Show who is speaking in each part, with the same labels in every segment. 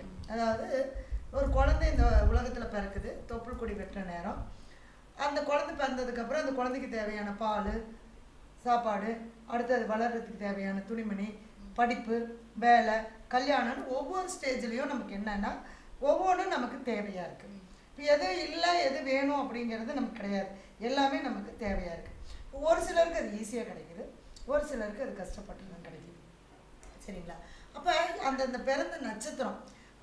Speaker 1: ஆரம்பிக்கும். அதாவது ஒரு குழந்தை இந்த உலகத்தில் பிறக்குது தொப்புள் கொடி வெட்டுற நேரம். அந்த குழந்தை பிறந்ததுக்கப்புறம் அந்த குழந்தைக்கு தேவையான பால் சாப்பாடு அடுத்து அது வளர்கிறதுக்கு தேவையான துணிமணி படிப்பு வேலை கல்யாணம்னு ஒவ்வொரு ஸ்டேஜ்லேயும் நமக்கு என்னென்னா ஒவ்வொன்றும் நமக்கு தேவையாக இருக்குது இப்போ எது இல்லை எது வேணும் அப்படிங்கிறது நமக்கு கிடையாது. எல்லாமே நமக்கு தேவையாக இருக்குது ஒரு சிலருக்கு அது ஈஸியாக கிடைக்கிது. ஒரு சிலருக்கு அது கஷ்டப்பட்டு தான் கிடைக்குது. சரிங்களா? அப்போ அந்தந்த பிறந்த நட்சத்திரம்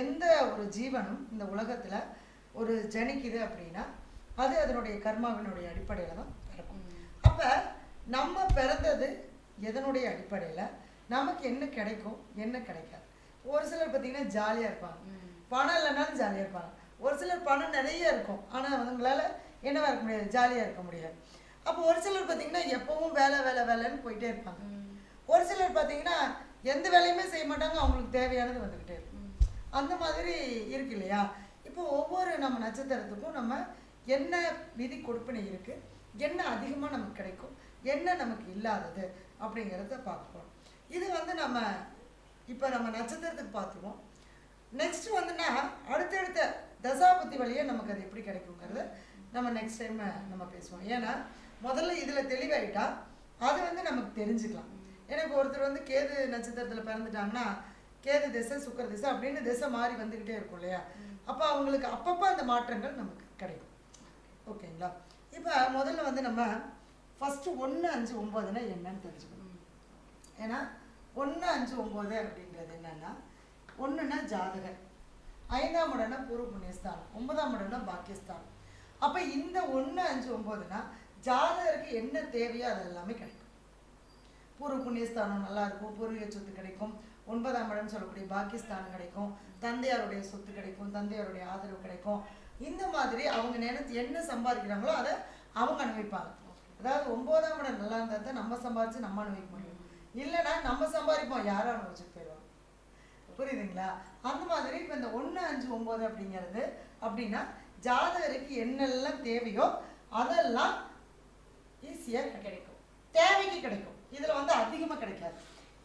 Speaker 1: எந்த ஒரு ஜீவனும் இந்த உலகத்தில் ஒரு ஜனிக்குது அப்படின்னா அது அதனுடைய கர்மாவினுடைய அடிப்படையில் தான் பிறக்கும். அப்போ நம்ம பிறந்தது எதனுடைய அடிப்படையில்? நமக்கு என்ன கிடைக்கும்? என்ன கிடைக்காது? ஒரு சிலர் பார்த்தீங்கன்னா ஜாலியாக இருப்பாங்க. பணம் இல்லைனாலும் ஜாலியாக இருப்பாங்க. ஒரு சிலர் பணம் நிறைய இருக்கும். ஆனால் அவங்களால என்னவா இருக்க முடியாது? ஜாலியாக இருக்க முடியாது. அப்போ ஒரு சிலர் பார்த்தீங்கன்னா எப்பவும் வேலை வேலை வேலைன்னு போயிட்டே இருப்பாங்க. ஒரு சிலர் பார்த்தீங்கன்னா எந்த வேலையுமே செய்ய மாட்டாங்க. அவங்களுக்கு தேவையானது வந்துக்கிட்டே இருக்கும். அந்த மாதிரி இருக்கு இல்லையா? இப்போ ஒவ்வொரு நம்ம நட்சத்திரத்துக்கும் நம்ம என்ன விதி கொடுப்பினை இருக்கு? என்ன அதிகமாக நமக்கு கிடைக்கும்? என்ன நமக்கு இல்லாதது? அப்படிங்கிறத பார்ப்போம் இது வந்து நம்ம இப்போ நம்ம நட்சத்திரத்துக்கு பார்த்துருவோம் நெக்ஸ்ட் வந்துன்னா அடுத்தடுத்த தசாபுத்தி வழியே நமக்கு அது எப்படி கிடைக்குங்கிறத நம்ம நெக்ஸ்ட் டைம் நம்ம பேசுவோம். ஏன்னா முதல்ல இதில் தெளிவாயிட்டா அது வந்து நமக்கு தெரிஞ்சுக்கலாம். ஏன்னா இப்போ ஒருத்தர் வந்து கேது நட்சத்திரத்தில் பிறந்துட்டாங்கன்னா கேது திசை சுக்கர திசை அப்படின்னு திசை மாறி வந்துக்கிட்டே இருக்கும் இல்லையா? அப்போ அவங்களுக்கு அப்பப்போ அந்த மாற்றங்கள் நமக்கு கிடைக்கும். ஓகேங்களா? இப்போ முதல்ல வந்து நம்ம ஃபஸ்ட்டு ஒன்று அஞ்சு ஒம்போதுனா என்னன்னு தெரிஞ்சுக்கணும். ஏன்னா ஒன்று அஞ்சு ஒம்பது அப்படின்றது என்னன்னா ஒன்றுனா ஜாதகர். ஐந்தாம் இடம்னா பூர்வ புண்ணியஸ்தானம். ஒன்பதாம் இடம்னா பாக்கியஸ்தானம். அப்போ இந்த ஒன்று அஞ்சு ஒம்போதுனா ஜாதகருக்கு என்ன தேவையோ அது எல்லாமே கிடைக்கும். பூர்வ புண்ணியஸ்தானம் நல்லா இருக்கும். பூர்வீக சொத்து கிடைக்கும். ஒன்பதாம் இடம் சொல்லக்கூடிய பாகிஸ்தான் கிடைக்கும் தந்தையாருடைய சொத்து கிடைக்கும் தந்தையாருடைய ஆதரவு கிடைக்கும். இந்த மாதிரி அவங்க நினைத்து என்ன சம்பாதிக்கிறாங்களோ அதை அவங்க அனுபவிப்பாங்க. அதாவது ஒன்பதாம் இடம் நல்லா இருந்தால் தான் நம்ம சம்பாதிச்சு நம்ம அனுபவிக்க முடியும். இல்லைன்னா நம்ம சம்பாதிப்போம் யாரும் அனுபவிச்சுட்டு போயிடுவாங்க. புரியுதுங்களா? அந்த மாதிரி இப்போ இந்த ஒன்று அஞ்சு ஒம்பது அப்படிங்கிறது அப்படின்னா ஜாதகருக்கு என்னெல்லாம் தேவையோ அதெல்லாம் ஈஸியாக கிடைக்கும். தேவைக்கு கிடைக்கும். இதில் வந்து அதிகமாக கிடைக்காது.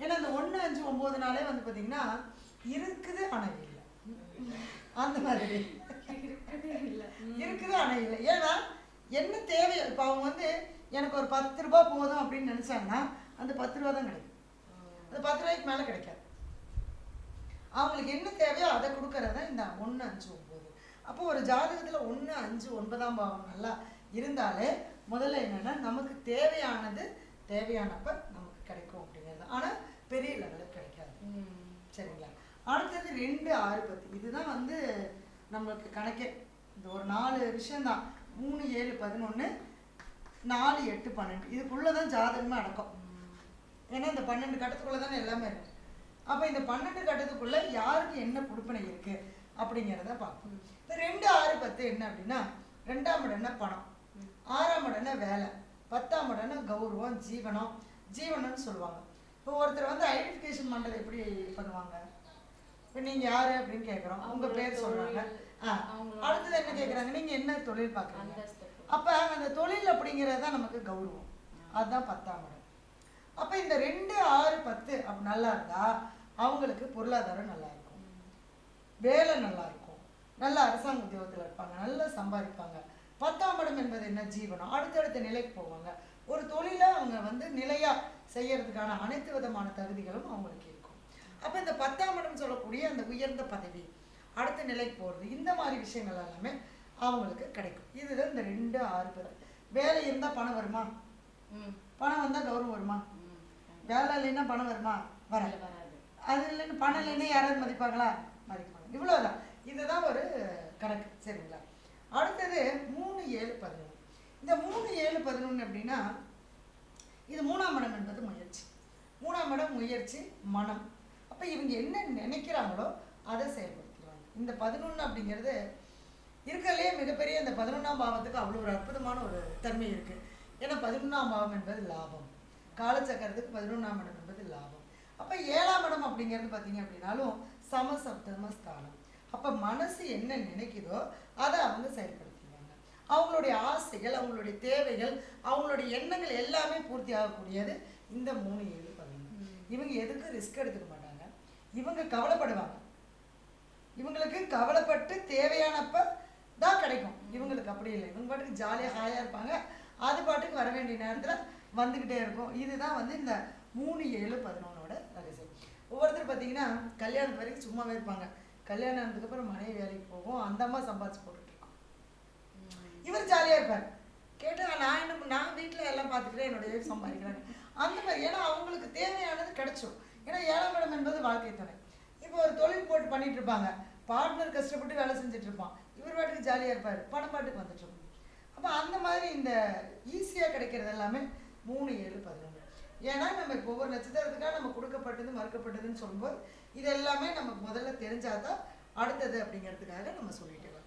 Speaker 1: ஏன்னா இந்த ஒன்று அஞ்சு ஒம்பது நாளே வந்து பார்த்தீங்கன்னா இருக்குது ஆனால் இல்லை. அந்த மாதிரி. இருக்குது ஆனால் இல்லை. ஏன்னா என்ன தேவையோ இப்போ அவங்க வந்து எனக்கு ஒரு பத்து ரூபா போதும் அப்படின்னு நினச்சாங்கன்னா அந்த பத்து ரூபா தான் கிடைக்கும். அந்த பத்து ரூபாய்க்கு மேலே கிடைக்காது. அவங்களுக்கு என்ன தேவையோ அதை கொடுக்கறது தான் இந்த ஒன்று அஞ்சு ஒம்பது அப்போ ஒரு ஜாதகத்தில் ஒன்று அஞ்சு ஒன்பதாம் பாவம் நல்லா இருந்தாலே முதல்ல என்னன்னா நமக்கு தேவையானது தேவையானப்ப ஆனால் பெரிய லெவலில் கிடைக்காது. சரிங்களா? அடுத்தது ரெண்டு ஆறு பத்து இதுதான் வந்து நம்மளுக்கு கணக்கே. இந்த ஒரு நாலு விஷயம்தான். மூணு ஏழு பதினொன்று நாலு எட்டு பன்னெண்டு. இதுக்குள்ளே தான் ஜாதகமே அடக்கம். ஏன்னா இந்த பன்னெண்டு கட்டத்துக்குள்ளே தானே எல்லாமே இருக்கு. அப்போ இந்த பன்னெண்டு கட்டத்துக்குள்ளே யாருக்கு என்ன கொடுப்பனை இருக்கு அப்படிங்கிறத பார்ப்போம். இந்த ரெண்டு ஆறு பத்து என்ன அப்படின்னா ரெண்டாம் இடம்னா பணம். ஆறாம் இடம்னா வேலை. பத்தாம் இடம்னா கௌரவம் ஜீவனம். ஜீவனம்னு சொல்லுவாங்க. இப்போ ஒருத்தர் வந்து ஐடென்டிஃபிகேஷன் பண்ணுறது எப்படி பண்ணுவாங்க? இப்போ நீங்கள் யார் அப்படின்னு கேட்குறோம் உங்கள் பேர் சொல்கிறாங்க ஆ அடுத்தது என்ன கேட்குறாங்க நீங்கள் என்ன தொழில் பார்க்குறீங்க அப்போ அந்த தொழில் அப்படிங்கிறது தான் நமக்கு கௌரவம். அதுதான் பத்தாம் இடம். அப்போ இந்த ரெண்டு ஆறு பத்து அப்படி நல்லா இருந்தா அவங்களுக்கு பொருளாதாரம் நல்லா இருக்கும். வேலை நல்லா இருக்கும். நல்ல அரசாங்க உத்தியோகத்தில் இருப்பாங்க. நல்லா சம்பாதிப்பாங்க. பத்தாம் இடம் என்பது என்ன? ஜீவனம். அடுத்தடுத்த நிலைக்கு போவாங்க. ஒரு தொழிலை அவங்க வந்து நிலையா செய்யறதுக்கான அனைத்து விதமான தகுதிகளும் அவங்களுக்கு இருக்கும். அப்போ இந்த பத்தாம் இடம் சொல்லக்கூடிய அந்த உயர்ந்த பதவி அடுத்த நிலைக்கு போகிறது இந்த மாதிரி விஷயங்கள் எல்லாமே அவங்களுக்கு கிடைக்கும். இதுதான் இந்த ரெண்டு ஆறு பேர். வேலை இருந்தால் பணம் வருமா? பணம் வந்தால் கௌரவம் வருமா? வேலை இல்லைன்னா பணம் வருமா? வராது. அது இல்லைன்னு பணம் இல்லைன்னா யாராவது மதிப்பாங்களா? மதிப்பாங்க. இவ்வளோதான் இதுதான் ஒரு கணக்கு சரிங்களா? அடுத்தது மூணு ஏழு பதினொன்று இந்த மூணு ஏழு பதினொன்று அப்படின்னா இது மூணாம் இடம் என்பது முயற்சி. மூணாம் இடம் முயற்சி மனம். அப்போ இவங்க என்ன நினைக்கிறாங்களோ அதை செயல்படுத்துவாங்க இந்த பதினொன்று அப்படிங்கிறது இருக்கிறதுலே மிகப்பெரிய இந்த பதினொன்றாம் பாவத்துக்கு அவ்வளோ ஒரு அற்புதமான ஒரு தன்மை இருக்குது ஏன்னா பதினொன்றாம் பாவம் என்பது லாபம். காலச்சக்கரத்துக்கு பதினொன்றாம் இடம் என்பது லாபம். அப்போ ஏழாம் இடம் அப்படிங்கிறது பார்த்தீங்க அப்படின்னாலும் சமசப்தம ஸ்தானம் அப்போ மனசு என்ன நினைக்குதோ அதை அவங்க செயல்படுத்த அவங்களுடைய ஆசைகள் அவங்களுடைய தேவைகள் அவங்களுடைய எண்ணங்கள் எல்லாமே பூர்த்தி ஆகக்கூடியது இந்த மூணு ஏழு பதினொன்று இவங்க எதுக்கும் ரிஸ்க் எடுத்துக்க மாட்டாங்க? இவங்க கவலைப்படுவாங்க. இவங்களுக்கு கவலைப்பட்டு தேவையானப்ப தான் கிடைக்கும். இவங்களுக்கு அப்படி இல்லை. இவங்க பாட்டுக்கு ஜாலியாக ஹாயாக இருப்பாங்க. அது பாட்டுக்கு வர வேண்டிய நேரத்தில் வந்துக்கிட்டே இருக்கும். இதுதான் வந்து இந்த மூணு ஏழு பதினொன்னோட ரகசியம். ஒவ்வொருத்தர் பார்த்தீங்கன்னா கல்யாணத்து வரைக்கும் சும்மாவே இருப்பாங்க. கல்யாணம் ஆனதுக்கப்புறம் மனைவி வேலைக்கு போகும். அந்த அம்மா சம்பாதிச்சு போட்டுட்டு இவர் ஜாலியாக இருப்பார். கேட்டால் நான் என்ன நான் வீட்டில் எல்லாம் பார்த்துக்கிறேன் என்னுடைய wife சம்பாதிக்கிறாங்க. அந்த மாதிரி ஏன்னா அவங்களுக்கு தேவையானது கிடைச்சோம் ஏன்னா ஏழாம் இடம் என்பது வாழ்க்கை துணை. இப்போ ஒரு தொழில் போட்டு பண்ணிட்டு இருப்பாங்க. பார்ட்னர் கஷ்டப்பட்டு வேலை செஞ்சுட்டு இருப்பான். இவர் பாட்டுக்கு ஜாலியாக இருப்பார். பணம் பாட்டுக்கு வந்துட்டு அப்போ அந்த மாதிரி இந்த ஈஸியாக கிடைக்கிறது எல்லாமே மூணு ஏழு பதினொன்று. ஏன்னா நம்ம இப்போ ஒவ்வொரு நட்சத்திரத்துக்காக நம்ம கொடுக்கப்பட்டது மறுக்கப்பட்டதுன்னு சொல்லும்போது இது எல்லாமே நமக்கு முதல்ல தெரிஞ்சாதான் அடுத்தது அப்படிங்கிறதுக்காக நம்ம சொல்லிட்டு வரோம்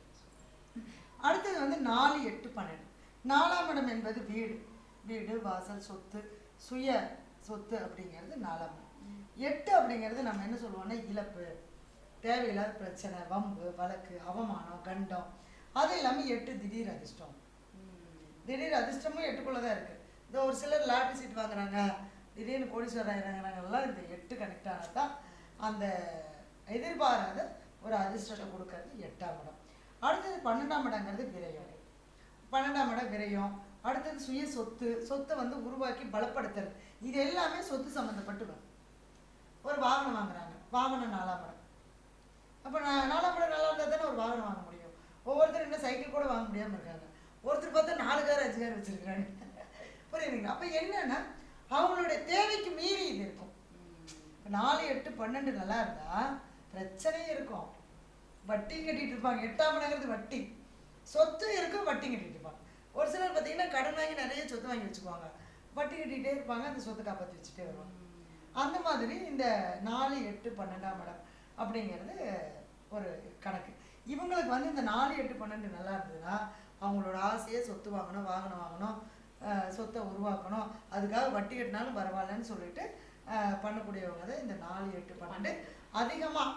Speaker 1: அடுத்தது வந்து நாலு எட்டு பன்னெண்டு. நாலாம் இடம் என்பது வீடு. வீடு வாசல் சொத்து சுய சொத்து அப்படிங்கிறது நாலாம் இடம். எட்டு அப்படிங்கிறது நம்ம என்ன சொல்லுவோம்னா இழப்பு தேவையில்லாத பிரச்சனை வம்பு வழக்கு அவமானம் கண்டம். அது இல்லாமல் எட்டு திடீர் அதிர்ஷ்டம். திடீர் அதிர்ஷ்டமும் எட்டுக்குள்ளே தான் இருக்குது இந்த ஒரு சிலர் லாட்டரி சீட் வாங்குறாங்க. திடீர்னு கோடீஸ்வரர் ஆகிறாங்கிறாங்கலாம் இந்த எட்டு கனெக்ட் ஆனால் தான் அந்த எதிர்பாராத ஒரு அதிர்ஷ்டத்தை கொடுக்கறது எட்டாம் இடம். அடுத்தது பன்னெண்டாம் இடங்கிறது விரயம். பன்னெண்டாம் இடம் விரயம். அடுத்தது சுய சொத்து. சொத்தை வந்து உருவாக்கி பலப்படுத்தல். இது எல்லாமே சொத்து சம்மந்தப்பட்டு வரும். ஒரு வாகனம் வாங்குறாங்க. வாகனம் நாலாம் இடம். அப்போ நான் நாலாம் இடம் நல்லா இருந்தால் தானே ஒரு வாகனம் வாங்க முடியும். ஒவ்வொருத்தரும் என்ன சைக்கிள் கூட வாங்க முடியாமல் இருக்காங்க. ஒருத்தர் பார்த்தா நாலு கார் அஞ்சு கார் வச்சுருக்காங்க. புரியுதுங்களா அப்போ என்னன்னா அவங்களுடைய தேவைக்கு மீறி இது இருக்கும். இப்ப நாலு எட்டு பன்னெண்டு நல்லா இருந்தா பிரச்சனையும் இருக்கும். வட்டி கட்டிட்டு இருப்பாங்க. எட்டாம் இடங்கிறது வட்டி. சொத்து இருக்கும் வட்டி கட்டிட்டு இருப்பாங்க. ஒரு சிலர் பார்த்தீங்கன்னா கடன் வாங்கி நிறைய சொத்து வாங்கி வச்சுக்குவாங்க. வட்டி கட்டிகிட்டே இருப்பாங்க அந்த சொத்தை காப்பாற்றி வச்சுட்டே வருவாங்க. அந்த மாதிரி இந்த நாலு எட்டு பன்னெண்டாம் இடம் அப்படிங்கிறது ஒரு கணக்கு. இவங்களுக்கு வந்து இந்த நாலு எட்டு பன்னெண்டு நல்லா இருந்ததுன்னா அவங்களோட ஆசையை சொத்து வாங்கணும் வாகனம் வாங்கணும் சொத்தை உருவாக்கணும். அதுக்காக வட்டி கட்டினாலும் பரவாயில்லன்னு சொல்லிட்டு பண்ணக்கூடியவங்க தான் இந்த நாலு எட்டு பன்னெண்டு. அதிகமாக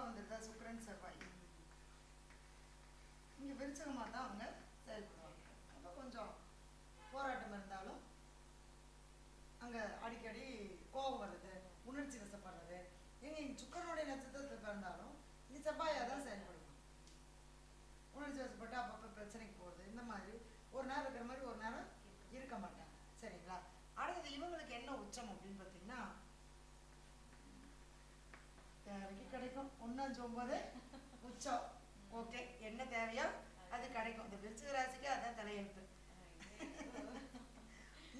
Speaker 1: செவ்வாய் வந்துருதா சுக்கரன் செவ்வாய் இங்கே விருச்சகமாக தான் அவங்க செயல்படுவாங்க அப்போ கொஞ்சம் போராட்டம் இருந்தாலும் அங்கே அடிக்கடி கோபம் வருது உணர்ச்சி வசப்படுறது. எங்க இங்கே சுக்கரனுடைய நட்சத்திரத்தில் பிறந்தாலும் இங்கே செவ்வாயாக தான் செயல்படுவாங்க உணர்ச்சி வசப்பட்டு அப்பப்போ பிரச்சனைக்கு போகிறது இந்த மாதிரி ஒரு நேரம் இருக்கிற மாதிரி ஒரு நேரம் இருக்க மாட்டாங்க சரிங்களா? அடுத்தது இவங்களுக்கு என்ன உச்சம் அப்படின்னு பார்த்தீங்கன்னா தேவைக்கு கிடைக்கும். ஒன்று அஞ்சு ஒன்பது உச்சம். ஓகே என்ன தேவையோ அது கிடைக்கும். இந்த விருச்சிக ராசிக்கு அதான் தலையெழுத்து.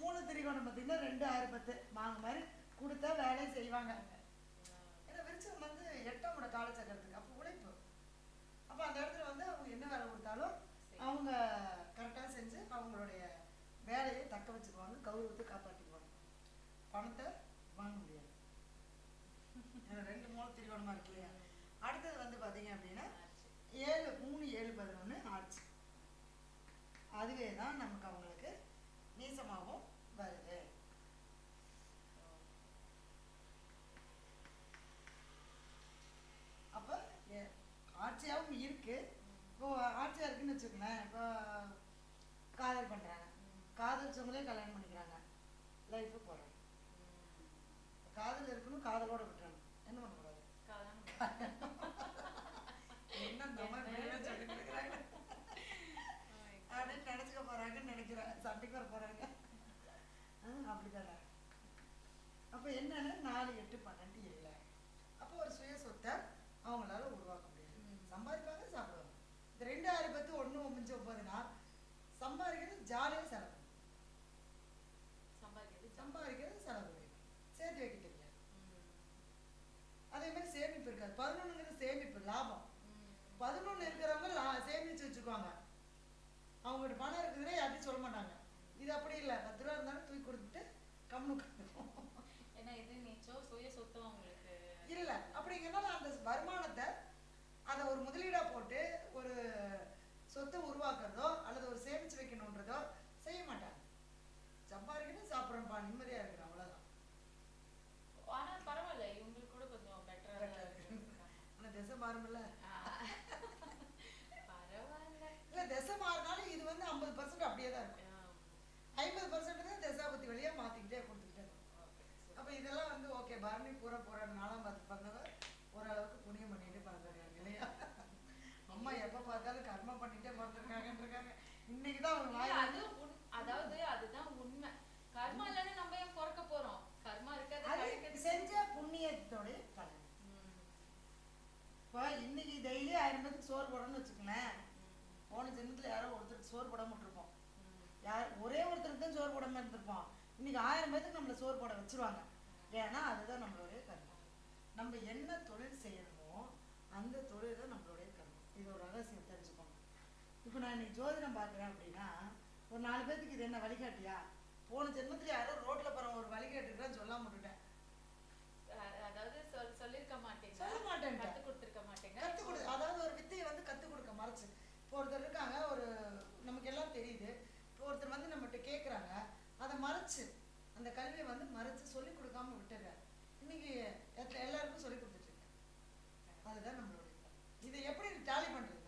Speaker 1: மூணு திரிகோணம் பார்த்தீங்கன்னா ரெண்டு ஆறு பத்து. வாங்க மாதிரி கொடுத்தா வேலையை செய்வாங்க. ஏன்னா விருச்சகம் வந்து எட்டாம் கூட காலச்சக்கரத்துக்கு. அப்போ உழைப்பு. அப்போ அந்த இடத்துல வந்து அவங்க என்ன வேலை கொடுத்தாலும் அவங்க கரெக்டாக செஞ்சு அவங்களுடைய வேலையை தக்க வச்சுக்குவாங்க கௌரவத்தை காப்பாற்றிக்குவாங்க பணத்தை வாங்க முடியாது ஏன்னா திரிகோணமாக இருக்கு இல்லையா? அடுத்தது வந்து பார்த்தீங்க அப்படின்னா ஏழு மூணு ஏழு பதினொன்று ஆட்சி. அதுவே தான் நமக்கு அவங்களுக்கு நீசமாகவும் வருது. அப்போ ஆட்சியாகவும் இருக்கு. இப்போ ஆட்சியாக இருக்குன்னு வச்சுக்கோங்களேன். இப்போ காதல் பண்ணுறாங்க காதலிச்சவங்களே கல்யாணம் பண்ணிக்கிறாங்க. லைஃபு போகிறாங்க காதல் இருக்கணும் காதலோட விட்டுறாங்க என்ன பண்ணக்கூடாது என்ன அப்படின்னு நினைச்சுக்க போறாங்கன்னு நினைக்கிறேன். சண்டைக்கு போறாங்க. அப்படி தானே அப்ப என்னன்னா நாலு எட்டு பன்னெண்டு. பதினொன்றுங்கிறது சேமிப்பு லாபம்.
Speaker 2: பதினொன்னு
Speaker 1: பதினொன்று இருக்கிறவங்க சேமிச்சு வச்சுக்குவாங்க. அவங்ககிட்ட பணம் இருக்குதுன்னே யார்ட்டையும் சொல்ல மாட்டாங்க. இது அப்படி இல்லை பத்து ரூபா இருந்தாலும் தூக்கி கொடுத்துட்டு கம்னு உட்காந்துக்கும்
Speaker 2: ஏன்னா இது நிச்சயம் சுய சொத்தம் உங்களுக்கு
Speaker 1: இல்லை அப்படிங்கிறனால அந்த வருமானத்தை அதை ஒரு முதலீடாக போட்டு ஒரு சொத்தை உருவாக்குறதோ அல்லது ஒரு சேமிச்சு வைக்கணுன்றதோ செய்ய மாட்டாங்க சம்பாதிக்கணும் சாப்பிட்றோம்ப்பா நிம்மதியாக இருக்கிறோம் அவ்வளோதான்
Speaker 2: ஆனா பரவாயில்ல இவங்களுக்கு கூட கொஞ்சம் பெட்டரா
Speaker 1: Better ஆ இருக்கு. ஆனால் திசை மாறுமில்ல
Speaker 2: பரவாயில்ல
Speaker 1: இல்லை திசை மாறினாலும் இது வந்து ஐம்பது பர்சன்ட் அப்படியே தான் இருக்கும்
Speaker 2: ஆ,
Speaker 1: ஐம்பது பர்சன்ட் தான் தசாபத்தி வழியாக மாற்றிக்கிட்டே கொடுத்துக்கிட்டே இருக்கும்
Speaker 2: okay, super.
Speaker 1: அப்போ இதெல்லாம் வந்து ஓகே பரணி பூரா போகிற நாளாம் பார்த்து பண்ணவ ஓரளவுக்கு புண்ணியம் பண்ணிட்டு பிறந்திருக்காங்க இல்லையா அம்மா எப்போ பார்த்தாலும் கர்மம் பண்ணிட்டே பிறந்திருக்காங்கன்றிருக்காங்க இன்னைக்கு தான் அவங்க வாய்
Speaker 2: அது அதாவது அதுதான் உண்மை. கர்மா இல்லைன்னு நம்ம ஏன் பிறக்க போறோம்? கர்மா கழிக்கிறது.
Speaker 1: செஞ்ச புண்ணியத்தோடைய பலன். இப்போ இன்னைக்கு டெய்லி ஆயிரம் பேருக்கு சோறு போடணும்னு வச்சுக்கோங்களேன். போன ஜென்மத்தில் யாரோ ஒருத்தருக்கு சோறு போடாம விட்டுருப்போம். யார் ஒரே ஒருத்தருக்கு தான் சோறு போடாம இருந்திருப்போம் இன்னைக்கு ஆயிரம் பேருக்கு நம்மளை சோறு போட வச்சிருவாங்க. ஏன்னா அதுதான் நம்மளுடைய கர்மம் நம்ம என்ன தொழில் செய்யணுமோ அந்த தொழில் தான் நம்மளுடைய கர்மம் இது ஒரு ரகசியம் தெரிஞ்சுக்கோங்க இப்போ நான் இன்னைக்கு ஜோதிடம் பார்க்குறேன் அப்படின்னா ஒரு நாலு பேர்த்துக்கு இது என்ன வழிகாட்டியா? போன ஜென்மத்தில் யாரோ ரோட்டில் போகிற ஒரு வழிகாட்டுக்குதான் சொல்லாம விட்டுட்டேன்.
Speaker 2: அதாவது சொல் சொல்லிருக்க மாட்டீங்க.
Speaker 1: சொல்ல மாட்டேன்
Speaker 2: கத்து கொடுத்துருக்க மாட்டீங்க.
Speaker 1: கற்றுக் கொடு அதாவது ஒரு வித்தையை வந்து கற்றுக் கொடுக்க மறைச்சு. இப்போ ஒருத்தர் இருக்காங்க ஒரு நமக்கு எல்லாம் தெரியுது. இப்போ ஒருத்தர் வந்து நம்மகிட்ட கேட்குறாங்க அதை மறைச்சு அந்த கல்வியை வந்து மறைச்சு சொல்லி கொடுக்காம விட்டுறாரு இன்னைக்கு எல்லாருக்கும் சொல்லி கொடுத்துட்ருக்கேன் அதுதான் நம்மளுடைய. இதை எப்படி டேலி பண்ணுறதுன்னா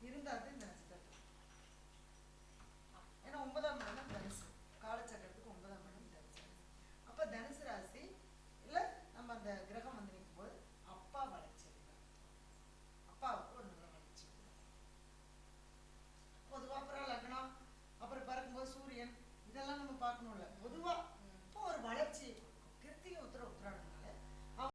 Speaker 1: இருந்தால்